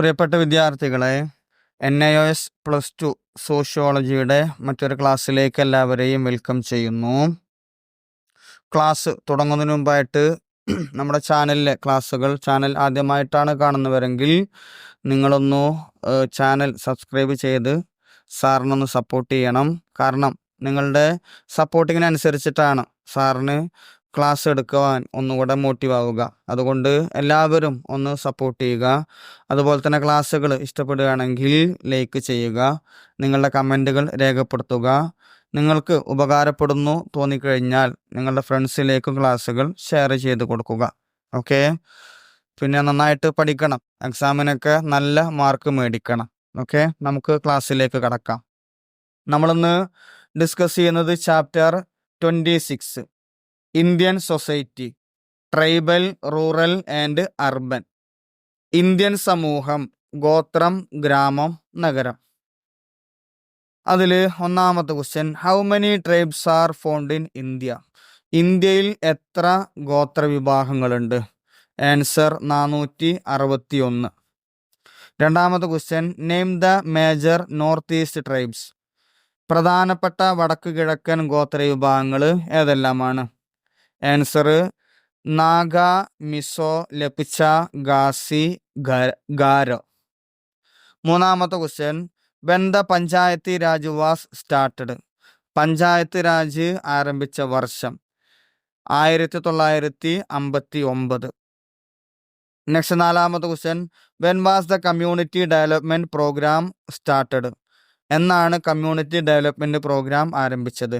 പ്രിയപ്പെട്ട വിദ്യാർത്ഥികളെ N I O S plus two സോഷ്യോളജിയുടെ മറ്റൊരു ക്ലാസ്സിലേക്ക് എല്ലാവരെയും വെൽക്കം ചെയ്യുന്നു. ക്ലാസ് തുടങ്ങുന്നതിന് മുമ്പായിട്ട് നമ്മുടെ ചാനലിലെ ക്ലാസ്സുകൾ ചാനൽ ആദ്യമായിട്ടാണ് കാണുന്നവരെങ്കിൽ നിങ്ങളൊന്ന് ചാനൽ സബ്സ്ക്രൈബ് ചെയ്ത് സാറിനൊന്ന് സപ്പോർട്ട് ചെയ്യണം. കാരണം നിങ്ങളുടെ സപ്പോർട്ടിങ്ങിനനുസരിച്ചിട്ടാണ് സാറിന് ക്ലാസ് എടുക്കുവാൻ ഒന്നുകൂടെ മോട്ടീവ് ആവുക. അതുകൊണ്ട് എല്ലാവരും ഒന്ന് സപ്പോർട്ട് ചെയ്യുക. അതുപോലെ തന്നെ ക്ലാസ്സുകൾ ഇഷ്ടപ്പെടുകയാണെങ്കിൽ ലൈക്ക് ചെയ്യുക. നിങ്ങളുടെ കമന്റുകൾ രേഖപ്പെടുത്തുക. നിങ്ങൾക്ക് ഉപകാരപ്പെടുന്നു തോന്നിക്കഴിഞ്ഞാൽ നിങ്ങളുടെ ഫ്രണ്ട്സിലേക്ക് ക്ലാസ്സുകൾ ഷെയർ ചെയ്ത് കൊടുക്കുക. ഓക്കെ പിന്നെ നന്നായിട്ട് പഠിക്കണം. എക്സാമിനൊക്കെ നല്ല മാർക്ക് മേടിക്കണം. ഓക്കെ നമുക്ക് ക്ലാസ്സിലേക്ക് കടക്കാം. നമ്മളിന്ന് ഡിസ്കസ് ചെയ്യുന്നത് chapter twenty six Indian society tribal rural and urban Indian സമൂഹം ഗോത്രം ഗ്രാമം നഗരം. അതിൽ ഒന്നാമത്തെ question how many tribes are found in India ഇന്ത്യയിൽ എത്ര ഗോത്ര വിഭാഗങ്ങളുണ്ട്? ആൻസർ നാനൂറ്റി അറുപത്തി ഒന്ന് രണ്ടാമത്തെ question name the major north east tribes പ്രധാനപ്പെട്ട വടക്ക് കിഴക്കൻ ഗോത്ര വിഭാഗങ്ങൾ ഏതെല്ലാമാണ്? ആൻസർ നാഗ മിസോ ലപിച്ച ഗാസി ഗാരോ. മൂന്നാമത്തെ question when the Panchayati Raj was started Panchayat Raj ആരംഭിച്ച വർഷം ആയിരത്തി തൊള്ളായിരത്തി അമ്പത്തി ഒമ്പത് നെക്സ്റ്റ് നാലാമത്തെ question when was the community development programme started എന്നാണ് കമ്മ്യൂണിറ്റി ഡെവലപ്മെന്റ് പ്രോഗ്രാം ആരംഭിച്ചത്?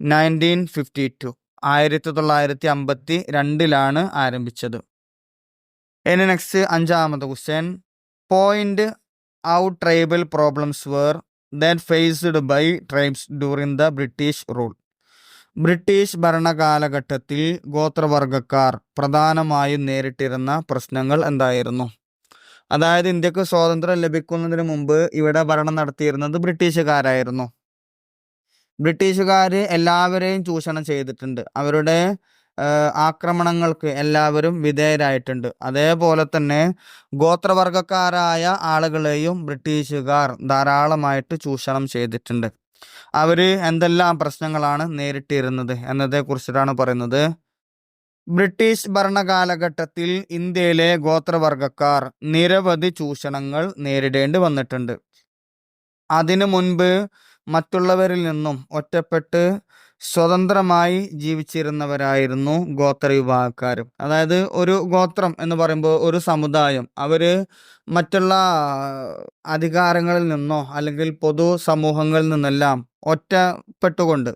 നയന്റീൻ ഫിഫ്റ്റി ടു ആയിരത്തി തൊള്ളായിരത്തി അമ്പത്തി രണ്ടിലാണ് ആരംഭിച്ചത്. ഇനി നെക്സ്റ്റ് അഞ്ചാമത്തെ question point out tribal problems were then faced by tribes during the British rule British ഭരണകാലഘട്ടത്തിൽ ഗോത്രവർഗക്കാർ പ്രധാനമായും നേരിട്ടിരുന്ന പ്രശ്നങ്ങൾ എന്തായിരുന്നു? അതായത് ഇന്ത്യയ്ക്ക് സ്വാതന്ത്ര്യം ലഭിക്കുന്നതിന് മുമ്പ് ഇവിടെ ഭരണം നടത്തിയിരുന്നത് ബ്രിട്ടീഷുകാരായിരുന്നു. ബ്രിട്ടീഷുകാർ എല്ലാവരെയും ചൂഷണം ചെയ്തിട്ടുണ്ട്. അവരുടെ ആക്രമണങ്ങൾക്ക് എല്ലാവരും വിധേയരായിട്ടുണ്ട്. അതേപോലെ തന്നെ ഗോത്രവർഗക്കാരായ ആളുകളെയും ബ്രിട്ടീഷുകാർ ധാരാളമായിട്ട് ചൂഷണം ചെയ്തിട്ടുണ്ട്. അവർ എന്തെല്ലാം പ്രശ്നങ്ങളാണ് നേരിട്ടിരുന്നത് എന്നതേക്കുറിച്ചിട്ടാണ് പറയുന്നത്. ബ്രിട്ടീഷ് ഭരണകാലഘട്ടത്തിൽ ഇന്ത്യയിലെ ഗോത്രവർഗക്കാർ നിരവധി ചൂഷണങ്ങൾ നേരിടേണ്ടി വന്നിട്ടുണ്ട്. അതിനു മുൻപ് മറ്റുള്ളവരിൽ നിന്നും ഒറ്റപ്പെട്ട് സ്വതന്ത്രമായി ജീവിച്ചിരുന്നവരായിരുന്നു ഗോത്ര വിഭാഗക്കാരും. അതായത് ഒരു ഗോത്രം എന്ന് പറയുമ്പോൾ ഒരു സമുദായം. അവർ മറ്റുള്ള അധികാരങ്ങളിൽ നിന്നോ അല്ലെങ്കിൽ പൊതു സമൂഹങ്ങളിൽ നിന്നെല്ലാം ഒറ്റപ്പെട്ടുകൊണ്ട്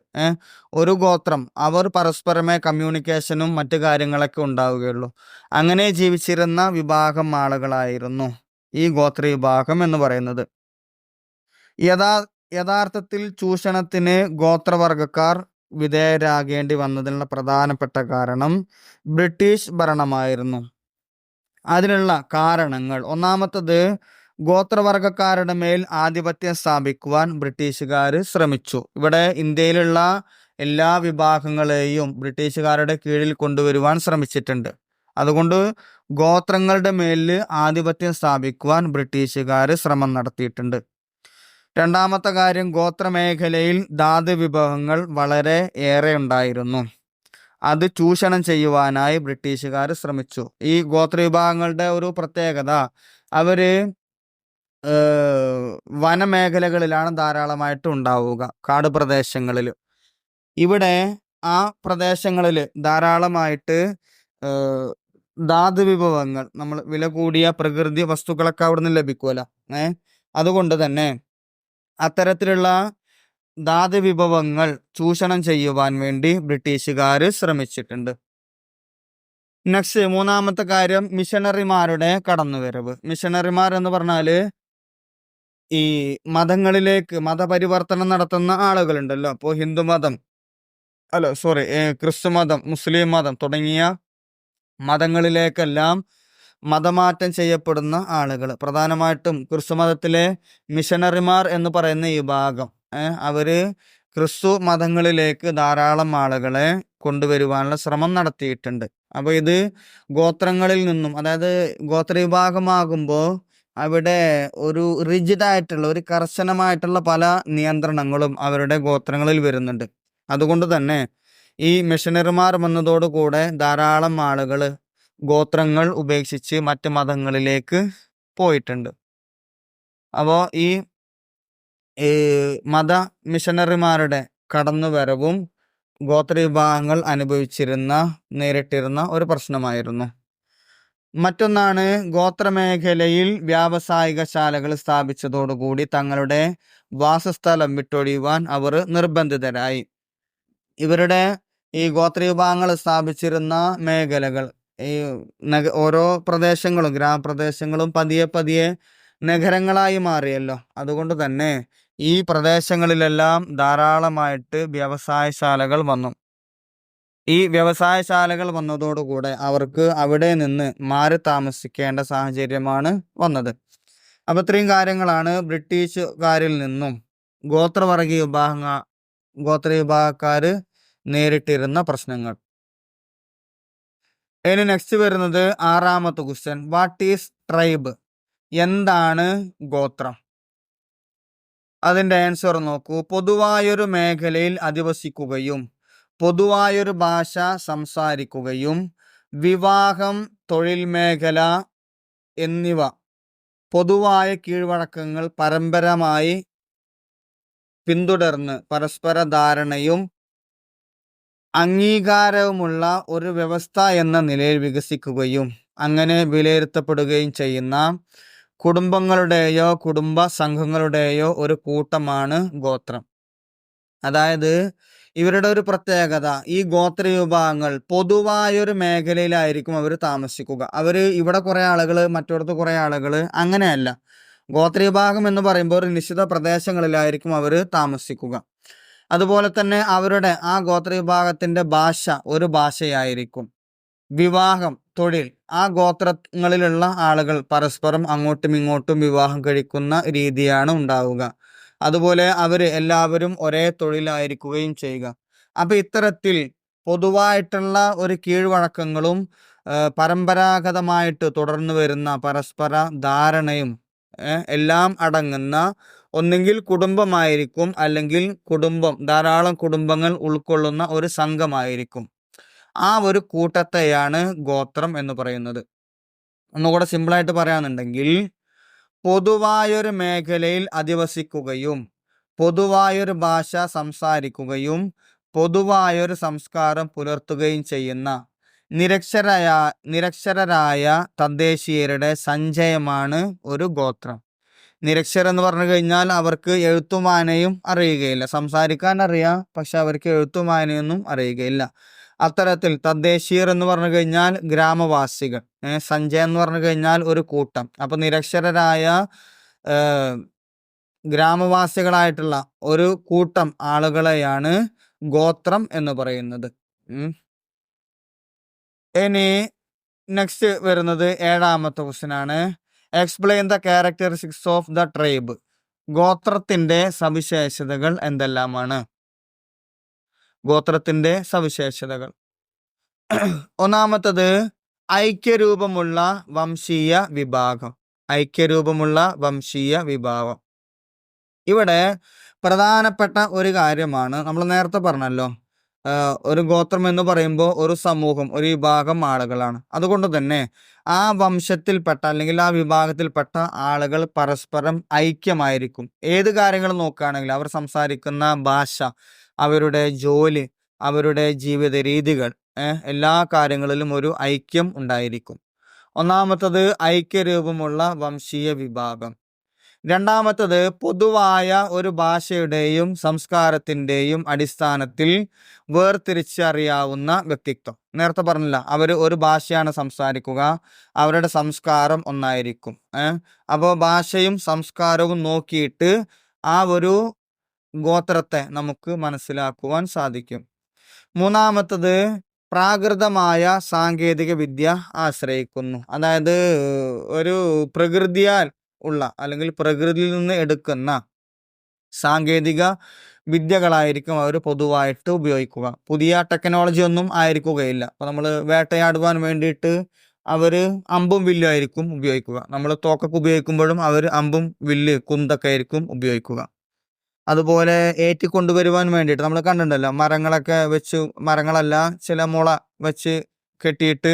ഒരു ഗോത്രം അവർ പരസ്പരമേ കമ്മ്യൂണിക്കേഷനും മറ്റു കാര്യങ്ങളൊക്കെ ഉണ്ടാവുകയുള്ളൂ. അങ്ങനെ ജീവിച്ചിരുന്ന വിഭാഗം ആളുകളായിരുന്നു ഈ ഗോത്ര വിഭാഗം എന്ന് പറയുന്നത്. യഥാ യഥാർത്ഥത്തിൽ ചൂഷണത്തിന് ഗോത്രവർഗക്കാർ വിധേയരാകേണ്ടി വന്നതിനുള്ള പ്രധാനപ്പെട്ട കാരണം ബ്രിട്ടീഷ് ഭരണമായിരുന്നു. അതിനുള്ള കാരണങ്ങൾ. ഒന്നാമത്തത് ഗോത്രവർഗക്കാരുടെ മേൽ ആധിപത്യം സ്ഥാപിക്കുവാൻ ബ്രിട്ടീഷുകാർ ശ്രമിച്ചു. ഇവിടെ ഇന്ത്യയിലുള്ള എല്ലാ വിഭാഗങ്ങളെയും ബ്രിട്ടീഷുകാരുടെ കീഴിൽ കൊണ്ടുവരുവാൻ ശ്രമിച്ചിട്ടുണ്ട്. അതുകൊണ്ട് ഗോത്രങ്ങളുടെ മേലിൽ ആധിപത്യം സ്ഥാപിക്കുവാൻ ബ്രിട്ടീഷുകാർ ശ്രമം നടത്തിയിട്ടുണ്ട്. രണ്ടാമത്തെ കാര്യം ഗോത്രമേഖലയിൽ ധാതു വിഭവങ്ങൾ വളരെ ഏറെ ഉണ്ടായിരുന്നു. അത് ചൂഷണം ചെയ്യുവാനായി ബ്രിട്ടീഷുകാർ ശ്രമിച്ചു. ഈ ഗോത്ര വിഭാഗങ്ങളുടെ ഒരു പ്രത്യേകത അവർ വനമേഖലകളിലാണ് ധാരാളമായിട്ട് ഉണ്ടാവുക കാട് പ്രദേശങ്ങളിൽ ഇവിടെ ആ പ്രദേശങ്ങളിൽ ധാരാളമായിട്ട് ധാതു വിഭവങ്ങൾ നമ്മൾ വില കൂടിയ പ്രകൃതി വസ്തുക്കളൊക്കെ അവിടെ നിന്ന് ലഭിക്കുമല്ലോ ഏഹ് അതുകൊണ്ട് തന്നെ അത്തരത്തിലുള്ള ധാതു വിഭവങ്ങൾ ചൂഷണം ചെയ്യുവാൻ വേണ്ടി ബ്രിട്ടീഷുകാർ ശ്രമിച്ചിട്ടുണ്ട്. നെക്സ്റ്റ് മൂന്നാമത്തെ കാര്യം മിഷണറിമാരുടെ കടന്നുവരവ്. മിഷണറിമാർ എന്ന് പറഞ്ഞാൽ ഈ മതങ്ങളിലേക്ക് മതപരിവർത്തനം നടത്തുന്ന ആളുകളുണ്ടല്ലോ. അപ്പോൾ ഹിന്ദുമതം അല്ല സോറി ക്രിസ്തു മതം മുസ്ലിം മതം തുടങ്ങിയ മതങ്ങളിലേക്കെല്ലാം മതമാറ്റം ചെയ്യപ്പെടുന്ന ആളുകൾ. പ്രധാനമായിട്ടും ക്രിസ്തു മതത്തിലെ മിഷണറിമാർ എന്ന് പറയുന്ന ഈ ഭാഗം. അവർ ക്രിസ്തു മതങ്ങളിലേക്ക് ധാരാളം ആളുകളെ കൊണ്ടുവരുവാനുള്ള ശ്രമം നടത്തിയിട്ടുണ്ട്. അപ്പോൾ ഇത് ഗോത്രങ്ങളിൽ നിന്നും അതായത് ഗോത്ര വിഭാഗമാകുമ്പോൾ അവിടെ ഒരു റിജിഡായിട്ടുള്ള ഒരു കർശനമായിട്ടുള്ള പല നിയന്ത്രണങ്ങളും അവരുടെ ഗോത്രങ്ങളിൽ വരുന്നുണ്ട്. അതുകൊണ്ട് തന്നെ ഈ മിഷനറിമാർ വന്നതോടുകൂടെ ധാരാളം ആളുകൾ ഗോത്രങ്ങൾ ഉപേക്ഷിച്ച് മറ്റ് മതങ്ങളിലേക്ക് പോയിട്ടുണ്ട്. അപ്പോൾ ഈ മത മിഷനറിമാരുടെ ഗോത്ര വിഭാഗങ്ങൾ അനുഭവിച്ചിരുന്ന നേരിട്ടിരുന്ന ഒരു പ്രശ്നമായിരുന്നു. മറ്റൊന്നാണ് ഗോത്രമേഖലയിൽ വ്യാവസായിക ശാലകൾ സ്ഥാപിച്ചതോടുകൂടി തങ്ങളുടെ വാസസ്ഥലം വിട്ടൊഴിയുവാൻ അവർ നിർബന്ധിതരായി. ഇവരുടെ ഈ ഗോത്ര വിഭാഗങ്ങൾ സ്ഥാപിച്ചിരുന്ന മേഖലകൾ ഈ നഗ ഓരോ പ്രദേശങ്ങളും ഗ്രാമപ്രദേശങ്ങളും പതിയെ പതിയെ നഗരങ്ങളായി മാറിയല്ലോ. അതുകൊണ്ട് തന്നെ ഈ പ്രദേശങ്ങളിലെല്ലാം ധാരാളമായിട്ട് വ്യവസായശാലകൾ വന്നു. ഈ വ്യവസായശാലകൾ വന്നതോടുകൂടെ അവർക്ക് അവിടെ നിന്ന് മാറി താമസിക്കേണ്ട സാഹചര്യമാണ് വന്നത്. അപ്പൊ ഇത്രയും കാര്യങ്ങളാണ് ബ്രിട്ടീഷുകാരിൽ നിന്നും ഗോത്രവർഗീയ വിഭാഗ ഗോത്ര വിഭാഗക്കാർ നേരിട്ടിരുന്ന പ്രശ്നങ്ങൾ. ഇനി നെക്സ്റ്റ് വരുന്നത് ആറാമത്തെ ക്വസ്റ്റ്യൻ വാട്ട് ഈസ് ട്രൈബ് എന്താണ് ഗോത്രം? അതിന്റെ ആൻസർ നോക്കൂ. പൊതുവായൊരു മേഖലയിൽ അധിവസിക്കുകയും പൊതുവായൊരു ഭാഷ സംസാരിക്കുകയും വിവാഹം തൊഴിൽ മേഖല എന്നിവ പൊതുവായ കീഴ്വഴക്കങ്ങൾ പരമ്പരമായി പിന്തുടർന്ന് പരസ്പര ധാരണയും അംഗീകാരവുമുള്ള ഒരു വ്യവസ്ഥ എന്ന നിലയിൽ വികസിക്കുകയും അങ്ങനെ വിലയിരുത്തപ്പെടുകയും ചെയ്യുന്ന കുടുംബങ്ങളുടെയോ കുടുംബ സംഘങ്ങളുടെയോ ഒരു കൂട്ടമാണ് ഗോത്രം. അതായത് ഇവരുടെ ഒരു പ്രത്യേകത ഈ ഗോത്ര വിഭാഗങ്ങൾ പൊതുവായൊരു മേഖലയിലായിരിക്കും അവർ താമസിക്കുക. അവർ ഇവിടെ കുറേ ആളുകൾ മറ്റിടത്ത് കുറേ ആളുകൾ അങ്ങനെയല്ല. ഗോത്ര വിഭാഗം എന്ന് പറയുമ്പോൾ ഒരു നിശ്ചിത പ്രദേശങ്ങളിലായിരിക്കും അവർ താമസിക്കുക. അതുപോലെ തന്നെ അവരുടെ ആ ഗോത്ര വിഭാഗത്തിന്റെ ഭാഷ ഒരു ഭാഷയായിരിക്കും. വിവാഹം തൊഴിൽ ആ ഗോത്രങ്ങളിലുള്ള ആളുകൾ പരസ്പരം അങ്ങോട്ടും ഇങ്ങോട്ടും വിവാഹം കഴിക്കുന്ന രീതിയാണ് ഉണ്ടാവുക. അതുപോലെ അവർ എല്ലാവരും ഒരേ തൊഴിലായിരിക്കുകയും ചെയ്യുക. അപ്പം ഇത്തരത്തിൽ പൊതുവായിട്ടുള്ള ഒരു കീഴ്വഴക്കങ്ങളും പരമ്പരാഗതമായിട്ട് തുടർന്നു വരുന്ന പരസ്പര ധാരണയും എല്ലാം അടങ്ങുന്ന ഒന്നെങ്കിൽ കുടുംബമായിരിക്കും അല്ലെങ്കിൽ കുടുംബം ധാരാളം കുടുംബങ്ങൾ ഉൾക്കൊള്ളുന്ന ഒരു സംഘമായിരിക്കും. ആ ഒരു കൂട്ടത്തെയാണ് ഗോത്രം എന്ന് പറയുന്നത്. ഒന്നുകൂടെ സിമ്പിളായിട്ട് പറയാന്നുണ്ടെങ്കിൽ പൊതുവായൊരു മേഖലയിൽ അധിവസിക്കുകയും പൊതുവായൊരു ഭാഷ സംസാരിക്കുകയും പൊതുവായൊരു സംസ്കാരം പുലർത്തുകയും ചെയ്യുന്ന നിരക്ഷരായ നിരക്ഷരരായ തദ്ദേശീയരുടെ സഞ്ചയമാണ് ഒരു ഗോത്രം. നിരക്ഷര എന്ന് പറഞ്ഞു കഴിഞ്ഞാൽ അവർക്ക് എഴുത്തും വായനയും അറിയുകയില്ല. സംസാരിക്കാൻ അറിയാം പക്ഷെ അവർക്ക് എഴുത്തും വായനയൊന്നും അറിയുകയില്ല. അത്തരത്തിൽ തദ്ദേശീയർ എന്ന് പറഞ്ഞു കഴിഞ്ഞാൽ ഗ്രാമവാസികൾ. സഞ്ജയ് എന്ന് പറഞ്ഞു കഴിഞ്ഞാൽ ഒരു കൂട്ടം. അപ്പൊ നിരക്ഷരരായ ഗ്രാമവാസികളായിട്ടുള്ള ഒരു കൂട്ടം ആളുകളെയാണ് ഗോത്രം എന്ന് പറയുന്നത്. ഇനി നെക്സ്റ്റ് വരുന്നത് ഏഴാമത്തെ ക്വസ്റ്റ്യൻ ആണ്. Explain the characteristics of the tribe ഗോത്രത്തിന്റെ സവിശേഷതകൾ എന്തെല്ലാമാണ്? ഗോത്രത്തിന്റെ സവിശേഷതകൾ. ഒന്നാമത്തത് ഐക്യരൂപമുള്ള വംശീയ വിഭാഗം. ഐക്യരൂപമുള്ള വംശീയ വിഭാഗം. ഇവിടെ പ്രധാനപ്പെട്ട ഒരു കാര്യമാണ്. നമ്മൾ നേരത്തെ പറഞ്ഞല്ലോ. ഒരു ഗോത്രം എന്ന് പറയുമ്പോൾ ഒരു സമൂഹം ഒരു വിഭാഗം ആളുകളാണ്. അതുകൊണ്ട് തന്നെ ആ വംശത്തിൽപ്പെട്ട അല്ലെങ്കിൽ ആ വിഭാഗത്തിൽപ്പെട്ട ആളുകൾ പരസ്പരം ഐക്യമായിരിക്കും. ഏത് കാര്യങ്ങൾ നോക്കുകയാണെങ്കിലും അവർ സംസാരിക്കുന്ന ഭാഷ അവരുടെ ജോലി അവരുടെ ജീവിത രീതികൾ എല്ലാ കാര്യങ്ങളിലും ഒരു ഐക്യം ഉണ്ടായിരിക്കും. ഒന്നാമത്തത് ഐക്യരൂപമുള്ള വംശീയ വിഭാഗം. രണ്ടാമത്തത് പൊതുവായ ഒരു ഭാഷയുടെയും സംസ്കാരത്തിന്റെയും അടിസ്ഥാനത്തിൽ വേർതിരിച്ചറിയാവുന്ന വ്യക്തിത്വം. നേരത്തെ പറഞ്ഞില്ല അവർ ഒരു ഭാഷയാണ് സംസാരിക്കുക അവരുടെ സംസ്കാരം ഒന്നായിരിക്കും. അപ്പോൾ ഭാഷയും സംസ്കാരവും നോക്കിയിട്ട് ആ ഒരു ഗോത്രത്തെ നമുക്ക് മനസ്സിലാക്കുവാൻ സാധിക്കും. മൂന്നാമത്തത് പ്രാകൃതമായ സാങ്കേതിക വിദ്യ ആശ്രയിക്കുന്നു. അതായത് ഒരു പ്രകൃതിയാൽ ഉള്ള അല്ലെങ്കിൽ പ്രകൃതിയിൽ നിന്ന് എടുക്കുന്ന സാങ്കേതിക വിദ്യകളായിരിക്കും അവർ പൊതുവായിട്ട് ഉപയോഗിക്കുക. പുതിയ ടെക്നോളജി ഒന്നും ആയിരിക്കുകയില്ല. അപ്പോൾ നമ്മൾ വേട്ടയാടുവാൻ വേണ്ടിയിട്ട് അവർ അമ്പും വില്ലും ആയിരിക്കും ഉപയോഗിക്കുക. നമ്മൾ തോക്കൊക്കെ ഉപയോഗിക്കുമ്പോഴും അവർ അമ്പും വില്ല് കുന്തൊക്കെ ആയിരിക്കും ഉപയോഗിക്കുക. അതുപോലെ ഏറ്റി കൊണ്ടുവരുവാൻ വേണ്ടിയിട്ട് നമ്മൾ കണ്ടിട്ടുണ്ടല്ലോ മരങ്ങളൊക്കെ വെച്ച് മരങ്ങളല്ല ചില മുള വെച്ച് കെട്ടിയിട്ട്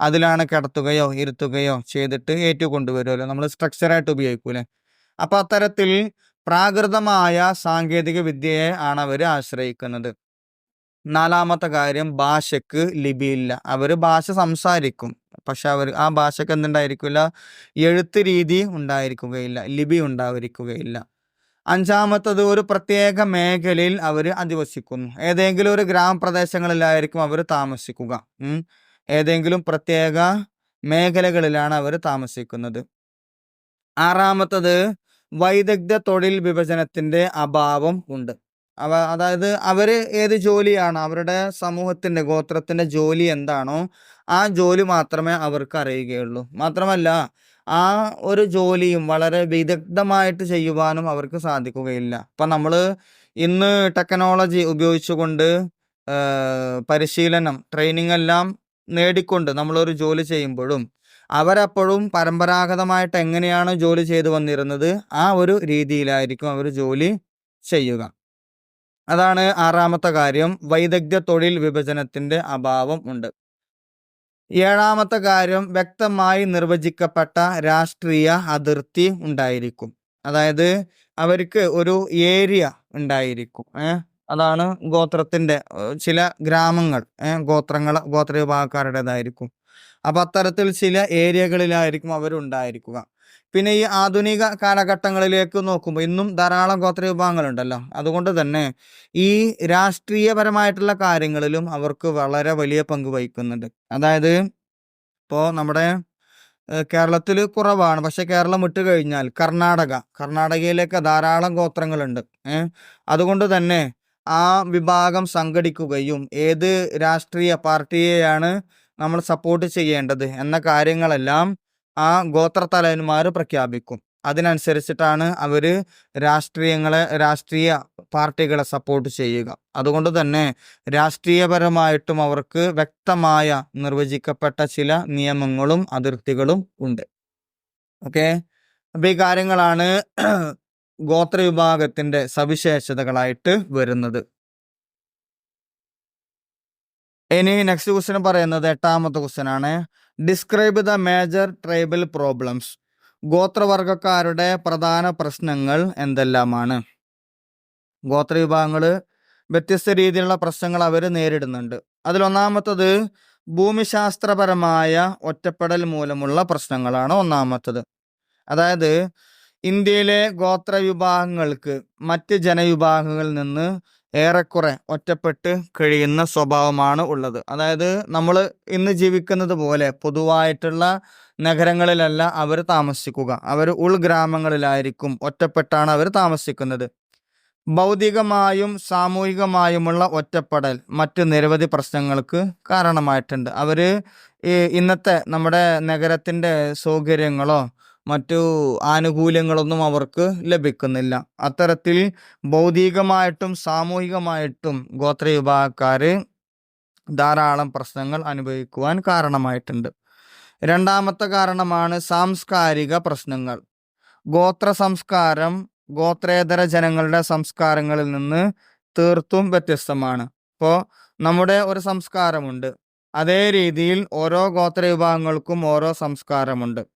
അതിലാണ് കിടത്തുകയോ ഇരുത്തുകയോ ചെയ്തിട്ട് ഏറ്റുകൊണ്ടുവരുമല്ലോ നമ്മൾ സ്ട്രക്ചറായിട്ട് ഉപയോഗിക്കൂലേ അപ്പോൾ അത്തരത്തിൽ പ്രാകൃതമായ സാങ്കേതിക വിദ്യയെ ആണ് അവർ ആശ്രയിക്കുന്നത്. നാലാമത്തെ കാര്യം ഭാഷയ്ക്ക് ലിപിയില്ല. അവർ ഭാഷ സംസാരിക്കും. പക്ഷെ അവർ ആ ഭാഷയ്ക്ക് എന്തുണ്ടായിരിക്കില്ല? എഴുത്ത് രീതി ഉണ്ടായിരിക്കുകയില്ല. ലിപി ഉണ്ടായിരിക്കുകയില്ല. അഞ്ചാമത്തത് ഒരു പ്രത്യേക മേഖലയിൽ അവർ അധിവസിക്കുന്നു. ഏതെങ്കിലും ഒരു ഗ്രാമപ്രദേശങ്ങളിലായിരിക്കും അവർ താമസിക്കുക. ഏതെങ്കിലും പ്രത്യേക മേഖലകളിലാണ് അവർ താമസിക്കുന്നത്. ആറാമത്തത് വൈദഗ്ധ തൊഴിൽ വിഭജനത്തിന്റെ അഭാവം ഉണ്ട്. അവ അതായത് അവർ ഏത് ജോലിയാണ് അവരുടെ സമൂഹത്തിന്റെ ഗോത്രത്തിന്റെ ജോലി എന്താണോ ആ ജോലി മാത്രമേ അവർക്ക് അറിയുകയുള്ളൂ. മാത്രമല്ല ആ ഒരു ജോലിയും വളരെ വിദഗ്ധമായിട്ട് ചെയ്യുവാനും അവർക്ക് സാധിക്കുകയില്ല. അപ്പം നമ്മൾ ഇന്ന് ടെക്നോളജി ഉപയോഗിച്ചുകൊണ്ട് പരിശീലനം ട്രെയിനിങ് എല്ലാം നേടിക്കൊണ്ട് നമ്മളൊരു ജോലി ചെയ്യുമ്പോഴും അവരപ്പോഴും പരമ്പരാഗതമായിട്ട് എങ്ങനെയാണ് ജോലി ചെയ്തു വന്നിരുന്നത് ആ ഒരു രീതിയിലായിരിക്കും അവർ ജോലി ചെയ്യുക. അതാണ് ആറാമത്തെ കാര്യം. വൈദഗ്ധ്യ തൊഴിൽ വിഭജനത്തിന്റെ അഭാവം ഉണ്ട്. ഏഴാമത്തെ കാര്യം വ്യക്തമായി നിർവചിക്കപ്പെട്ട രാഷ്ട്രീയ അതിർത്തി ഉണ്ടായിരിക്കും. അതായത് അവർക്ക് ഒരു ഏരിയ ഉണ്ടായിരിക്കും. അതാണ് ഗോത്രത്തിന്റെ ചില ഗ്രാമങ്ങൾ ഗോത്രങ്ങൾ ഗോത്ര വിഭാഗക്കാരുടേതായിരിക്കും അപ്പം അത്തരത്തിൽ ചില ഏരിയകളിലായിരിക്കും അവരുണ്ടായിരിക്കുക. പിന്നെ ഈ ആധുനിക കാലഘട്ടങ്ങളിലേക്ക് നോക്കുമ്പോൾ ഇന്നും ധാരാളം ഗോത്ര വിഭാഗങ്ങളുണ്ടല്ലോ അതുകൊണ്ട് തന്നെ ഈ രാഷ്ട്രീയപരമായിട്ടുള്ള കാര്യങ്ങളിലും അവർക്ക് വളരെ വലിയ പങ്ക് വഹിക്കുന്നുണ്ട്. അതായത് ഇപ്പോൾ നമ്മുടെ കേരളത്തിൽ കുറവാണ്. പക്ഷെ കേരളം വിട്ട് കഴിഞ്ഞാൽ കർണാടക കർണാടകയിലേക്ക് ധാരാളം ഗോത്രങ്ങളുണ്ട് അതുകൊണ്ട് തന്നെ ആ വിഭാഗം സംഘടിക്കുകയും ഏത് രാഷ്ട്രീയ പാർട്ടിയെയാണ് നമ്മൾ സപ്പോർട്ട് ചെയ്യേണ്ടത് എന്ന കാര്യങ്ങളെല്ലാം ആ ഗോത്രത്തലവന്മാർ പ്രഖ്യാപിക്കും. അതിനനുസരിച്ചിട്ടാണ് അവർ രാഷ്ട്രീയങ്ങളെ രാഷ്ട്രീയ പാർട്ടികളെ സപ്പോർട്ട് ചെയ്യുക. അതുകൊണ്ട് തന്നെ രാഷ്ട്രീയപരമായിട്ടും അവർക്ക് വ്യക്തമായ നിർവചിക്കപ്പെട്ട ചില നിയമങ്ങളും അതിർത്തികളും ഉണ്ട്. ഓക്കെ അപ്പോൾ ഈ കാര്യങ്ങളാണ് ഗോത്ര വിഭാഗത്തിന്റെ സവിശേഷതകളായിട്ട് വരുന്നത്. ഇനി നെക്സ്റ്റ് ക്വസ്റ്റ്യൻ പറയുന്നത് എട്ടാമത്തെ ക്വസ്റ്റ്യൻ ആണ്. Describe the major tribal problems ഗോത്രവർഗക്കാരുടെ പ്രധാന പ്രശ്നങ്ങൾ എന്തെല്ലാമാണ്? ഗോത്ര വിഭാഗങ്ങൾ വ്യത്യസ്ത രീതിയിലുള്ള പ്രശ്നങ്ങൾ അവർ നേരിടുന്നുണ്ട്. അതിലൊന്നാമത്തത് ഭൂമിശാസ്ത്രപരമായ ഒറ്റപ്പെടൽ മൂലമുള്ള പ്രശ്നങ്ങളാണ് ഒന്നാമത്തത്. അതായത് ഇന്ത്യയിലെ ഗോത്ര വിഭാഗങ്ങൾക്ക് മറ്റ് ജനവിഭാഗങ്ങളിൽ നിന്ന് ഏറെക്കുറെ ഒറ്റപ്പെട്ട് കഴിയുന്ന സ്വഭാവമാണ് ഉള്ളത്. അതായത് നമ്മൾ ഇന്ന് ജീവിക്കുന്നത് പോലെ പൊതുവായിട്ടുള്ള നഗരങ്ങളിലല്ല അവർ താമസിക്കുക. അവർ ഉൾഗ്രാമങ്ങളിലായിരിക്കും ഒറ്റപ്പെട്ടാണ് അവർ താമസിക്കുന്നത്. ഭൗതികമായും സാമൂഹികമായുമുള്ള ഒറ്റപ്പെടൽ മറ്റ് നിരവധി പ്രശ്നങ്ങൾക്ക് കാരണമായിട്ടുണ്ട്. അവർ ഇന്നത്തെ നമ്മുടെ നഗരത്തിന്റെ സൗകര്യങ്ങളോ മറ്റു ആനുകൂല്യങ്ങളൊന്നും അവർക്ക് ലഭിക്കുന്നില്ല. അത്തരത്തിൽ ഭൗതികമായിട്ടും സാമൂഹികമായിട്ടും ഗോത്ര വിഭാഗക്കാർ ധാരാളം പ്രശ്നങ്ങൾ അനുഭവിക്കുവാൻ കാരണമായിട്ടുണ്ട്. രണ്ടാമത്തെ കാരണമാണ് സാംസ്കാരിക പ്രശ്നങ്ങൾ. ഗോത്ര സംസ്കാരം ഗോത്രേതര ജനങ്ങളുടെ സംസ്കാരങ്ങളിൽ നിന്ന് തീർത്തും വ്യത്യസ്തമാണ്. ഇപ്പോൾ നമ്മുടെ ഒരു സംസ്കാരമുണ്ട്. അതേ രീതിയിൽ ഓരോ ഗോത്ര വിഭാഗങ്ങൾക്കും ഓരോ സംസ്കാരമുണ്ട്.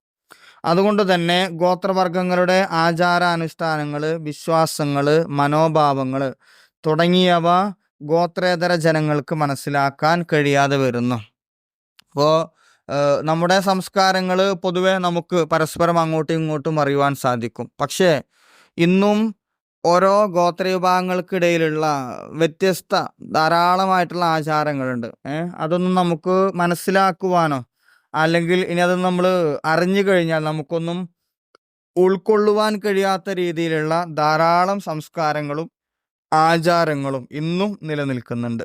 അതുകൊണ്ട് തന്നെ ഗോത്രവർഗങ്ങളുടെ ആചാരാനുഷ്ഠാനങ്ങൾ വിശ്വാസങ്ങൾ മനോഭാവങ്ങൾ തുടങ്ങിയവ ഗോത്രേതര ജനങ്ങൾക്ക് മനസ്സിലാക്കാൻ കഴിയാതെ വരുന്നു. അപ്പോൾ നമ്മുടെ സംസ്കാരങ്ങൾ പൊതുവെ നമുക്ക് പരസ്പരം അങ്ങോട്ടും ഇങ്ങോട്ടും അറിയുവാൻ സാധിക്കും. പക്ഷേ ഇന്നും ഓരോ ഗോത്ര വിഭാഗങ്ങൾക്കിടയിലുള്ള വ്യത്യസ്ത ധാരാളമായിട്ടുള്ള ആചാരങ്ങളുണ്ട്. ഏഹ് അതൊന്നും നമുക്ക് മനസ്സിലാക്കുവാനോ അല്ലെങ്കിൽ ഇനി അത് നമ്മൾ അറിഞ്ഞു കഴിഞ്ഞാൽ നമുക്കൊന്നും ഉൾക്കൊള്ളുവാൻ കഴിയാത്ത രീതിയിലുള്ള ധാരാളം സംസ്കാരങ്ങളും ആചാരങ്ങളും ഇന്നും നിലനിൽക്കുന്നുണ്ട്.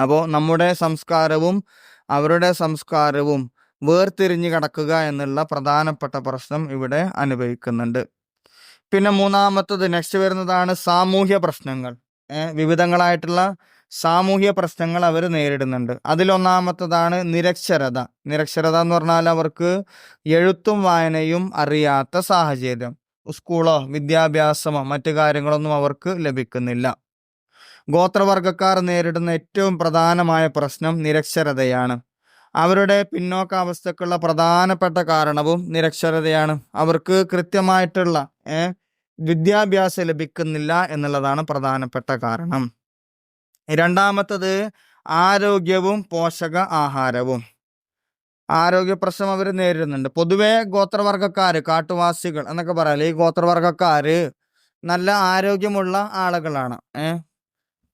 അപ്പോൾ നമ്മുടെ സംസ്കാരവും അവരുടെ സംസ്കാരവും വേർതിരിഞ്ഞു കിടക്കുക എന്നുള്ള പ്രധാനപ്പെട്ട പ്രശ്നം ഇവിടെ അനുഭവിക്കുന്നുണ്ട്. പിന്നെ മൂന്നാമത്തത് നെക്സ്റ്റ് വരുന്നതാണ് സാമൂഹ്യ പ്രശ്നങ്ങൾ. വിവിധങ്ങളായിട്ടുള്ള സാമൂഹ്യ പ്രശ്നങ്ങൾ അവർ നേരിടുന്നുണ്ട്. അതിലൊന്നാമത്തതാണ് നിരക്ഷരത. നിരക്ഷരത എന്ന് പറഞ്ഞാൽ അവർക്ക് എഴുത്തും വായനയും അറിയാത്ത സാഹചര്യം. സ്കൂളോ വിദ്യാഭ്യാസമോ മറ്റു കാര്യങ്ങളൊന്നും അവർക്ക് ലഭിക്കുന്നില്ല. ഗോത്രവർഗക്കാർ നേരിടുന്ന ഏറ്റവും പ്രധാനമായ പ്രശ്നം നിരക്ഷരതയാണ്. അവരുടെ പിന്നോക്കാവസ്ഥക്കുള്ള പ്രധാനപ്പെട്ട കാരണവും നിരക്ഷരതയാണ്. അവർക്ക് കൃത്യമായിട്ടുള്ള വിദ്യാഭ്യാസം ലഭിക്കുന്നില്ല എന്നുള്ളതാണ് പ്രധാനപ്പെട്ട കാരണം. രണ്ടാമത്തത് ആരോഗ്യവും പോഷക ആഹാരവും. ആരോഗ്യ പ്രശ്നം അവർ നേരിടുന്നുണ്ട്. പൊതുവെ ഗോത്രവർഗക്കാർ കാട്ടുവാസികൾ എന്നൊക്കെ പറയാല്ലേ ഈ ഗോത്രവർഗക്കാർ നല്ല ആരോഗ്യമുള്ള ആളുകളാണ്.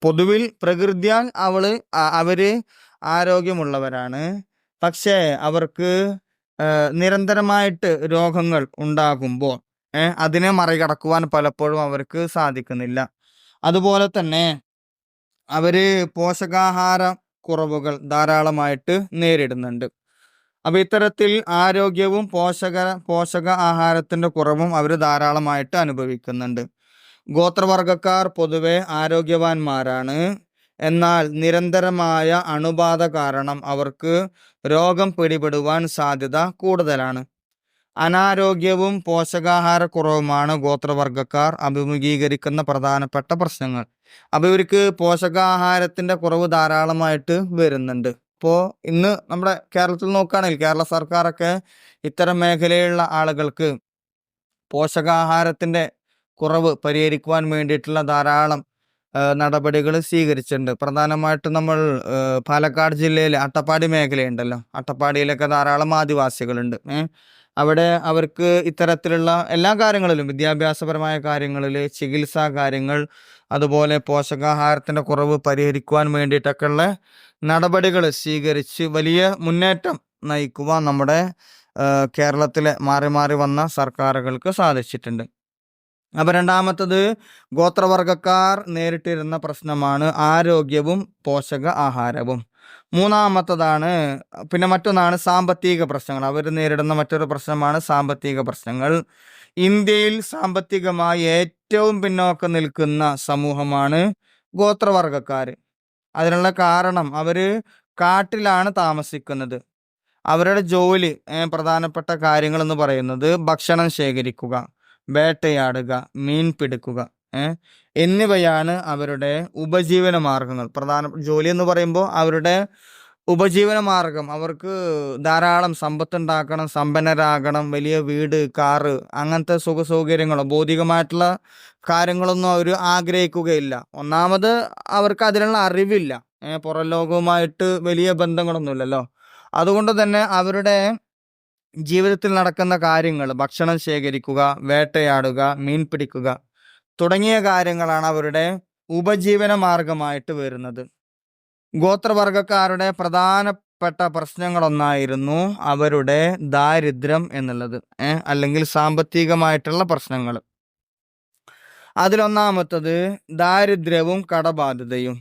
പൊതുവിൽ പ്രകൃതിയാൽ അവൾ അവർ ആരോഗ്യമുള്ളവരാണ്. പക്ഷേ അവർക്ക് നിരന്തരമായിട്ട് രോഗങ്ങൾ ഉണ്ടാകുമ്പോൾ അതിനെ മറികടക്കുവാൻ പലപ്പോഴും അവർക്ക് സാധിക്കുന്നില്ല. അതുപോലെ തന്നെ അവർ പോഷകാഹാര കുറവുകൾ ധാരാളമായിട്ട് നേരിടുന്നുണ്ട്. അപ്പോൾ ഇത്തരത്തിൽ ആരോഗ്യവും പോഷക പോഷക ആഹാരത്തിന്റെ കുറവും അവർ ധാരാളമായിട്ട് അനുഭവിക്കുന്നുണ്ട്. ഗോത്രവർഗക്കാർ പൊതുവെ ആരോഗ്യവാന്മാരാണ്. എന്നാൽ നിരന്തരമായ അണുബാധ കാരണം അവർക്ക് രോഗം പിടിപെടുവാൻ സാധ്യത കൂടുതലാണ്. അനാരോഗ്യവും പോഷകാഹാരക്കുറവുമാണ് ഗോത്രവർഗക്കാർ അഭിമുഖീകരിക്കുന്ന പ്രധാനപ്പെട്ട പ്രശ്നങ്ങൾ. അപ്പൊ ഇവർക്ക് പോഷകാഹാരത്തിന്റെ കുറവ് ധാരാളമായിട്ട് വരുന്നുണ്ട്. ഇപ്പോൾ ഇന്ന് നമ്മുടെ കേരളത്തിൽ നോക്കുകയാണെങ്കിൽ കേരള സർക്കാരൊക്കെ ഇത്തരം മേഖലയിലുള്ള ആളുകൾക്ക് പോഷകാഹാരത്തിന്റെ കുറവ് പരിഹരിക്കുവാൻ വേണ്ടിയിട്ടുള്ള ധാരാളം നടപടികൾ സ്വീകരിച്ചിട്ടുണ്ട്. പ്രധാനമായിട്ടും നമ്മൾ പാലക്കാട് ജില്ലയിൽ അട്ടപ്പാടി മേഖലയുണ്ടല്ലോ. അട്ടപ്പാടിയിലൊക്കെ ധാരാളം ആദിവാസികളുണ്ട് അവിടെ അവർക്ക് ഇത്തരത്തിലുള്ള എല്ലാ കാര്യങ്ങളിലും വിദ്യാഭ്യാസപരമായ കാര്യങ്ങളിൽ ചികിത്സാ കാര്യങ്ങൾ അതുപോലെ പോഷകാഹാരത്തിന്റെ കുറവ് പരിഹരിക്കുവാൻ വേണ്ടിയിട്ടൊക്കെയുള്ള നടപടികൾ സ്വീകരിച്ച് വലിയ മുന്നേറ്റം നയിക്കുവാൻ നമ്മുടെ കേരളത്തിലെ മാറി മാറി വന്ന സർക്കാരുകൾക്ക് സാധിച്ചിട്ടുണ്ട്. അപ്പം രണ്ടാമത്തത് ഗോത്രവർഗക്കാർ നേരിട്ടിരുന്ന പ്രശ്നമാണ് ആരോഗ്യവും പോഷക ആഹാരവും. മൂന്നാമത്തതാണ് പിന്നെ മറ്റൊന്നാണ് സാമ്പത്തിക പ്രശ്നങ്ങൾ. അവർ നേരിടുന്ന മറ്റൊരു പ്രശ്നമാണ് സാമ്പത്തിക പ്രശ്നങ്ങൾ. ഇന്ത്യയിൽ സാമ്പത്തികമായി ഏറ്റവും പിന്നോക്കം നിൽക്കുന്ന സമൂഹമാണ് ഗോത്രവർഗക്കാർ അതിനുള്ള കാരണം അവർ കാട്ടിലാണ് താമസിക്കുന്നത്. അവരുടെ ജോലി പ്രധാനപ്പെട്ട കാര്യങ്ങൾ എന്ന് പറയുന്നത് ഭക്ഷണം ശേഖരിക്കുക വേട്ടയാടുക മീൻ പിടിക്കുക എന്നിവയാണ് അവരുടെ ഉപജീവന മാർഗങ്ങൾ പ്രധാന ജോലി എന്ന് പറയുമ്പോൾ അവരുടെ ഉപജീവന മാർഗം അവർക്ക് ധാരാളം സമ്പത്തുണ്ടാക്കണം സമ്പന്നരാകണം വലിയ വീട് കാറ് അങ്ങനത്തെ സുഖ സൗകര്യങ്ങളോ ഭൗതികമായിട്ടുള്ള കാര്യങ്ങളൊന്നും അവർ ആഗ്രഹിക്കുകയില്ല. ഒന്നാമത് അവർക്ക് അതിനുള്ള അറിവില്ല. പുറം ലോകവുമായിട്ട് വലിയ ബന്ധങ്ങളൊന്നുമില്ലല്ലോ. അതുകൊണ്ട് തന്നെ അവരുടെ ജീവിതത്തിൽ നടക്കുന്ന കാര്യങ്ങൾ ഭക്ഷണം ശേഖരിക്കുക വേട്ടയാടുക മീൻ പിടിക്കുക തുടങ്ങിയ കാര്യങ്ങളാണ് അവരുടെ ഉപജീവന മാർഗമായിട്ട് വരുന്നത്. ഗോത്രവർഗക്കാരുടെ പ്രധാനപ്പെട്ട പ്രശ്നങ്ങളൊന്നായിരുന്നു അവരുടെ ദാരിദ്ര്യം എന്നുള്ളത് അല്ലെങ്കിൽ സാമ്പത്തികമായിട്ടുള്ള പ്രശ്നങ്ങൾ. അതിലൊന്നാമത്തത് ദാരിദ്ര്യവും കടബാധ്യതയും.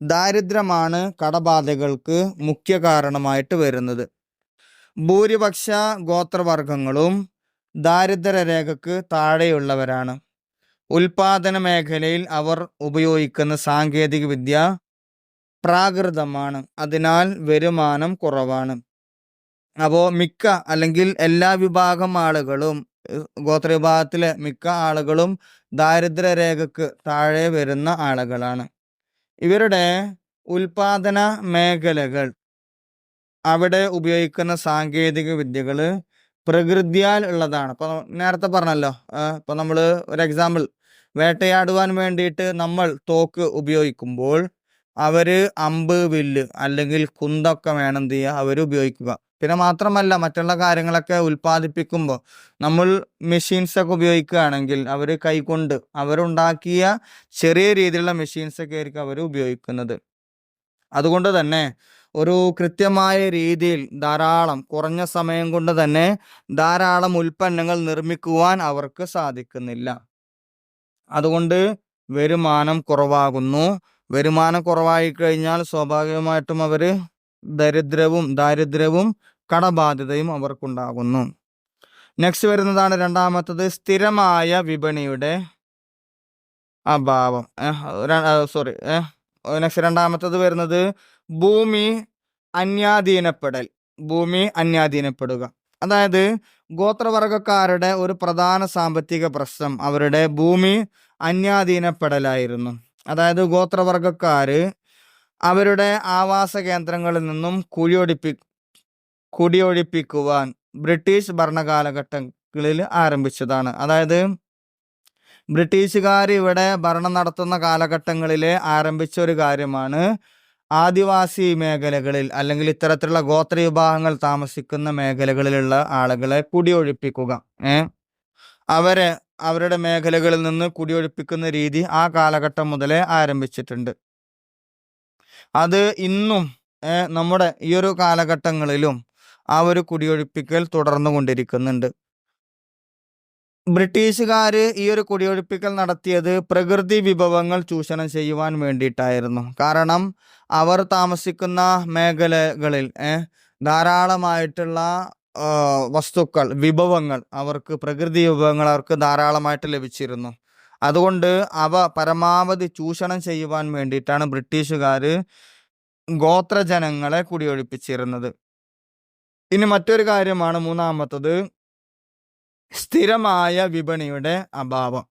ദാരിദ്ര്യമാണ് കടബാധകൾക്ക് മുഖ്യ കാരണമായിട്ട് വരുന്നത്. ഭൂരിപക്ഷ ഗോത്രവർഗങ്ങളും ദാരിദ്ര്യ രേഖക്ക് താഴെയുള്ളവരാണ്. ഉൽപാദന മേഖലയിൽ അവർ ഉപയോഗിക്കുന്ന സാങ്കേതിക വിദ്യ പ്രാകൃതമാണ്. അതിനാൽ വരുമാനം കുറവാണ്. അപ്പോൾ മിക്ക അല്ലെങ്കിൽ എല്ലാ വിഭാഗം ആളുകളും ഗോത്രവിഭാഗത്തിലെ മിക്ക ആളുകളും ദാരിദ്ര്യരേഖക്ക് താഴെ വരുന്ന ആളുകളാണ്. ഇവരുടെ ഉൽപാദന മേഖലകൾ അവിടെ ഉപയോഗിക്കുന്ന സാങ്കേതിക വിദ്യകൾ പ്രകൃതിയാൽ ഉള്ളതാണ്. ഇപ്പൊ നേരത്തെ പറഞ്ഞല്ലോ ഇപ്പോൾ ഇപ്പൊ നമ്മൾ ഒരു എക്സാമ്പിൾ വേട്ടയാടുവാൻ വേണ്ടിയിട്ട് നമ്മൾ തോക്ക് ഉപയോഗിക്കുമ്പോൾ അവർ അമ്പ് വില്ല് അല്ലെങ്കിൽ കുന്തൊക്കെ വേണം ചെയ്യുക അവർ ഉപയോഗിക്കുക. പിന്നെ മാത്രമല്ല മറ്റുള്ള കാര്യങ്ങളൊക്കെ ഉൽപ്പാദിപ്പിക്കുമ്പോൾ നമ്മൾ മെഷീൻസൊക്കെ ഉപയോഗിക്കുകയാണെങ്കിൽ അവർ കൈകൊണ്ട് അവരുണ്ടാക്കിയ ചെറിയ രീതിയിലുള്ള മെഷീൻസൊക്കെ ആയിരിക്കും അവർ ഉപയോഗിക്കുന്നത്. അതുകൊണ്ട് തന്നെ ഒരു കൃത്യമായ രീതിയിൽ ധാരാളം കുറഞ്ഞ സമയം കൊണ്ട് തന്നെ ധാരാളം ഉൽപ്പന്നങ്ങൾ നിർമ്മിക്കുവാൻ അവർക്ക് സാധിക്കുന്നില്ല. അതുകൊണ്ട് വരുമാനം കുറവാകുന്നു. വരുമാനം കുറവായി കഴിഞ്ഞാൽ സ്വാഭാവികമായിട്ടും അവർ ദരിദ്രവും ദാരിദ്ര്യവും കടബാധ്യതയും അവർക്കുണ്ടാകുന്നു. നെക്സ്റ്റ് വരുന്നതാണ് രണ്ടാമത്തത് സ്ഥിരമായ വിപണിയുടെ അഭാവം. സോറി നെക്സ്റ്റ് രണ്ടാമത്തത് വരുന്നത് ഭൂമി അന്യാധീനപ്പെടൽ ഭൂമി അന്യാധീനപ്പെടുക. അതായത് ഗോത്രവർഗക്കാരുടെ ഒരു പ്രധാന സാമ്പത്തിക പ്രശ്നം അവരുടെ ഭൂമി അന്യാധീനപ്പെടലായിരുന്നു. അതായത് ഗോത്രവർഗക്കാര് അവരുടെ ആവാസ കേന്ദ്രങ്ങളിൽ നിന്നും കുഴിയൊടിപ്പി കുടിയൊഴിപ്പിക്കുവാൻ ബ്രിട്ടീഷ് ഭരണകാലഘട്ടങ്ങളിൽ ആരംഭിച്ചതാണ്. അതായത് ബ്രിട്ടീഷുകാർ ഇവിടെ ഭരണം നടത്തുന്ന കാലഘട്ടങ്ങളിൽ ആരംഭിച്ച ഒരു കാര്യമാണ് ആദിവാസി മേഖലകളിൽ അല്ലെങ്കിൽ ഇത്തരത്തിലുള്ള ഗോത്ര വിഭാഗങ്ങൾ താമസിക്കുന്ന മേഖലകളിലുള്ള ആളുകളെ കുടിയൊഴിപ്പിക്കുക. ഏ? അവരെ അവരുടെ മേഖലകളിൽ നിന്ന് കുടിയൊഴിപ്പിക്കുന്ന രീതി ആ കാലഘട്ടം മുതലേ ആരംഭിച്ചിട്ടുണ്ട്. അത് ഇന്നും നമ്മുടെ ഈ ഒരു കാലഘട്ടങ്ങളിലും ആ ഒരു കുടിയൊഴിപ്പിക്കൽ തുടർന്നു കൊണ്ടിരിക്കുന്നുണ്ട്. ബ്രിട്ടീഷുകാർ ഈ ഒരു കുടിയൊഴിപ്പിക്കൽ നടത്തിയത് പ്രകൃതി വിഭവങ്ങൾ ചൂഷണം ചെയ്യുവാൻ വേണ്ടിയിട്ടായിരുന്നു. കാരണം അവർ താമസിക്കുന്ന മേഖലകളിൽ ധാരാളമായിട്ടുള്ള വസ്തുക്കൾ വിഭവങ്ങൾ അവർക്ക് പ്രകൃതി വിഭവങ്ങൾ അവർക്ക് ധാരാളമായിട്ട് ലഭിച്ചിരുന്നു. അതുകൊണ്ട് അവ പരമാവധി ചൂഷണം ചെയ്യുവാൻ വേണ്ടിയിട്ടാണ് ബ്രിട്ടീഷുകാർ ഗോത്രജനങ്ങളെ കുടിയൊഴിപ്പിച്ചിരുന്നത്. ഇനി മറ്റൊരു കാര്യമാണ് മൂന്നാമത്തത്. സ്ഥിരമായ വിപണിയുടെ അഭാവം.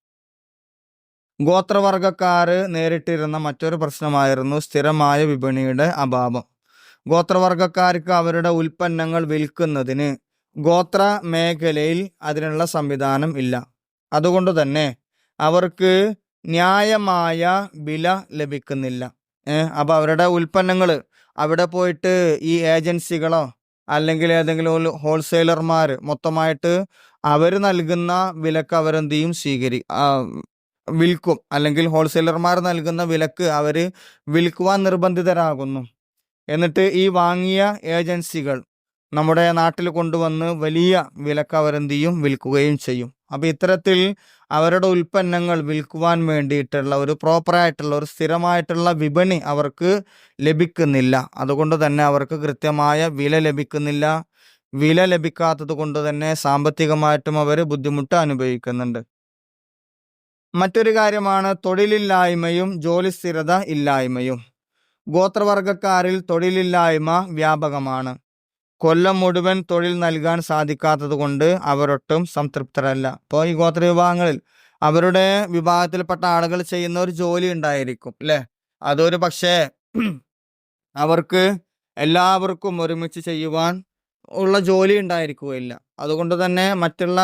ഗോത്രവർഗക്കാർ നേരിട്ടിരുന്ന മറ്റൊരു പ്രശ്നമായിരുന്നു സ്ഥിരമായ വിപണിയുടെ അഭാവം. ഗോത്രവർഗക്കാർക്ക് അവരുടെ ഉൽപ്പന്നങ്ങൾ വിൽക്കുന്നതിന് ഗോത്ര മേഖലയിൽ അതിനുള്ള സംവിധാനം ഇല്ല. അതുകൊണ്ട് തന്നെ അവർക്ക് ന്യായമായ വില ലഭിക്കുന്നില്ല. അപ്പോൾ അവരുടെ ഉൽപ്പന്നങ്ങൾ അവിടെ പോയിട്ട് ഈ ഏജൻസികളോ അല്ലെങ്കിൽ ഏതെങ്കിലും ഹോൾസെയിലർമാർ മൊത്തമായിട്ട് അവർ നൽകുന്ന വിലക്ക് അവരെന്ത് ചെയ്യും? സ്വീകരി വിൽക്കും. അല്ലെങ്കിൽ ഹോൾസെയിലർമാർ നൽകുന്ന വിലക്ക് അവർ വിൽക്കുവാൻ നിർബന്ധിതരാകുന്നു. എന്നിട്ട് ഈ വാങ്ങിയ ഏജൻസികൾ നമ്മുടെ നാട്ടിൽ കൊണ്ടുവന്ന് വലിയ വിലക്ക് അവരെന്ത് ചെയ്യും വിൽക്കുകയും ചെയ്യും. അപ്പോൾ ഇത്തരത്തിൽ അവരുടെ ഉൽപ്പന്നങ്ങൾ വിൽക്കുവാൻ വേണ്ടിയിട്ടുള്ള ഒരു പ്രോപ്പറായിട്ടുള്ള ഒരു സ്ഥിരമായിട്ടുള്ള വിപണി അവർക്ക് ലഭിക്കുന്നില്ല. അതുകൊണ്ട് തന്നെ അവർക്ക് കൃത്യമായ വില ലഭിക്കുന്നില്ല. വില ലഭിക്കാത്തത് കൊണ്ട് തന്നെ സാമ്പത്തികമായിട്ടും അവർ ബുദ്ധിമുട്ട് അനുഭവിക്കുന്നുണ്ട്. മറ്റൊരു കാര്യമാണ് തൊഴിലില്ലായ്മയും ജോലി സ്ഥിരത ഇല്ലായ്മയും. ഗോത്രവർഗക്കാരിൽ തൊഴിലില്ലായ്മ വ്യാപകമാണ്. കൊല്ലം മുഴുവൻ തൊഴിൽ നൽകാൻ സാധിക്കാത്തതുകൊണ്ട് അവരൊട്ടും സംതൃപ്തരല്ല. ഇപ്പോൾ ഈ ഗോത്ര വിഭാഗങ്ങളിൽ അവരുടെ വിഭാഗത്തിൽപ്പെട്ട ആളുകൾ ചെയ്യുന്ന ഒരു ജോലി ഉണ്ടായിരിക്കും അല്ലേ? അതൊരു പക്ഷേ അവർക്ക് എല്ലാവർക്കും ഒരുമിച്ച് ചെയ്യുവാൻ ഉള്ള ജോലി ഉണ്ടായിരിക്കുകയില്ല. അതുകൊണ്ട് തന്നെ മറ്റുള്ള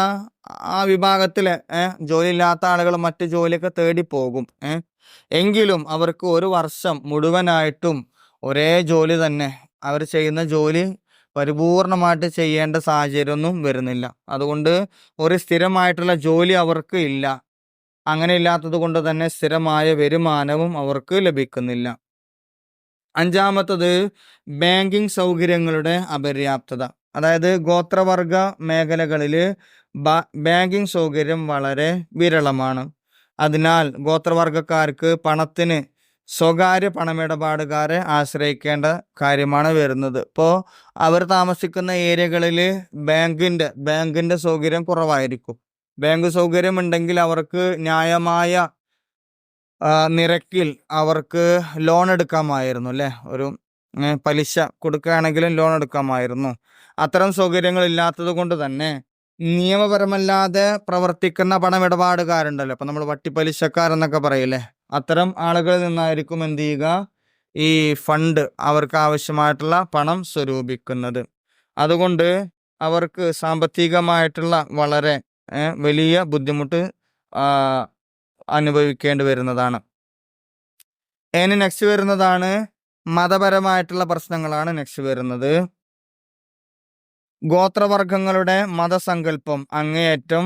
ആ വിഭാഗത്തിലെ ജോലി ഇല്ലാത്ത ആളുകൾ മറ്റ് ജോലിയൊക്കെ തേടി പോകും എങ്കിലും അവർക്ക് ഒരു വർഷം മുഴുവനായിട്ടും ഒരേ ജോലി തന്നെ അവർ ചെയ്യുന്ന ജോലി പരിപൂർണമായിട്ട് ചെയ്യേണ്ട സാഹചര്യമൊന്നും വരുന്നില്ല. അതുകൊണ്ട് ഒരു സ്ഥിരമായിട്ടുള്ള ജോലി അവർക്ക് ഇല്ല. അങ്ങനെ ഇല്ലാത്തത് കൊണ്ട് തന്നെ സ്ഥിരമായ വരുമാനവും അവർക്ക് ലഭിക്കുന്നില്ല. അഞ്ചാമത്തത് ബാങ്കിങ് സൗകര്യങ്ങളുടെ അപര്യാപ്തത. അതായത് ഗോത്രവർഗ മേഖലകളിൽ ബാങ്കിങ് സൗകര്യം വളരെ വിരളമാണ്. അതിനാൽ ഗോത്രവർഗക്കാർക്ക് പണത്തിന് സ്വകാര്യ പണമിടപാടുകാരെ ആശ്രയിക്കേണ്ട കാര്യമാണ് വരുന്നത്. ഇപ്പോൾ അവർ താമസിക്കുന്ന ഏരിയകളിൽ ബാങ്കിന്റെ ബാങ്കിന്റെ സൗകര്യം കുറവായിരിക്കും. ബാങ്ക് സൗകര്യം ഉണ്ടെങ്കിൽ അവർക്ക് ന്യായമായ നിരക്കിൽ അവർക്ക് ലോൺ എടുക്കാമായിരുന്നു അല്ലേ? ഒരു പലിശ കൊടുക്കുകയാണെങ്കിലും ലോൺ എടുക്കാമായിരുന്നു. അത്തരം സൗകര്യങ്ങൾ ഇല്ലാത്തത് കൊണ്ട് തന്നെ നിയമപരമല്ലാതെ പ്രവർത്തിക്കുന്ന പണമിടപാടുകാരുണ്ടല്ലോ. അപ്പം നമ്മൾ വട്ടിപ്പലിശക്കാരെന്നൊക്കെ പറയില്ലേ? അത്തരം ആളുകളിൽ നിന്നായിരിക്കും എന്ത് ചെയ്യുക? ഈ ഫണ്ട് അവർക്ക് ആവശ്യമായിട്ടുള്ള പണം സ്വരൂപിക്കുന്നത്. അതുകൊണ്ട് അവർക്ക് സാമ്പത്തികമായിട്ടുള്ള വളരെ വലിയ ബുദ്ധിമുട്ട് അനുഭവിക്കേണ്ടി വരുന്നതാണ്. ഇനി നെക്സ്റ്റ് വരുന്നതാണ് മതപരമായിട്ടുള്ള പ്രശ്നങ്ങളാണ് നെക്സ്റ്റ് വരുന്നത്. ഗോത്രവർഗങ്ങളുടെ മതസങ്കല്പം അങ്ങേയറ്റം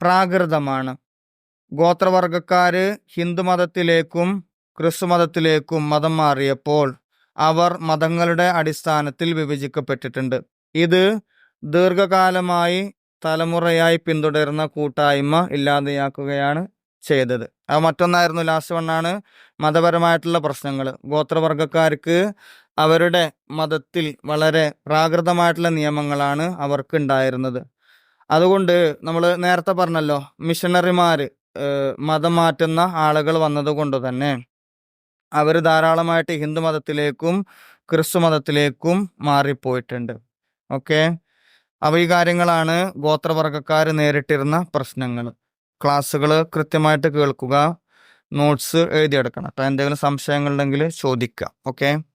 പ്രാകൃതമാണ്. ഗോത്രവർഗക്കാര് ഹിന്ദുമതത്തിലേക്കും ക്രിസ്തുമതത്തിലേക്കും മതം മാറിയപ്പോൾ അവർ മതങ്ങളുടെ അടിസ്ഥാനത്തിൽ വിഭജിക്കപ്പെട്ടിട്ടുണ്ട്. ഇത് ദീർഘകാലമായി തലമുറയായി പിന്തുടരുന്ന കൂട്ടായ്മ ഇല്ലാതെയാക്കുകയാണ് ചെയ്തത്. അത് മറ്റൊന്നായിരുന്നു ലാസ്റ്റ് വണ്ണാണ് മതപരമായിട്ടുള്ള പ്രശ്നങ്ങൾ ഗോത്രവർഗക്കാർക്ക് അവരുടെ മതത്തിൽ വളരെ പ്രാകൃതമായിട്ടുള്ള നിയമങ്ങളാണ് അവർക്ക് ഉണ്ടായിരുന്നത്. അതുകൊണ്ട് നമ്മൾ നേരത്തെ പറഞ്ഞല്ലോ മിഷണറിമാർ മതം മാറ്റുന്ന ആളുകൾ വന്നതുകൊണ്ട് തന്നെ അവർ ധാരാളമായിട്ട് ഹിന്ദു മതത്തിലേക്കും ക്രിസ്തു മതത്തിലേക്കും മാറിപ്പോയിട്ടുണ്ട്. ഓക്കെ? അപ്പോൾ ഈ കാര്യങ്ങളാണ് ഗോത്രവർഗക്കാർ നേരിട്ടിരുന്ന പ്രശ്നങ്ങൾ ക്ലാസ്സുകൾ കൃത്യമായിട്ട് കേൾക്കുക നോട്ട്സ് എഴുതിയെടുക്കണം. കേട്ടോ എന്തെങ്കിലും സംശയങ്ങളുണ്ടെങ്കിൽ ചോദിക്കുക. ഓക്കെ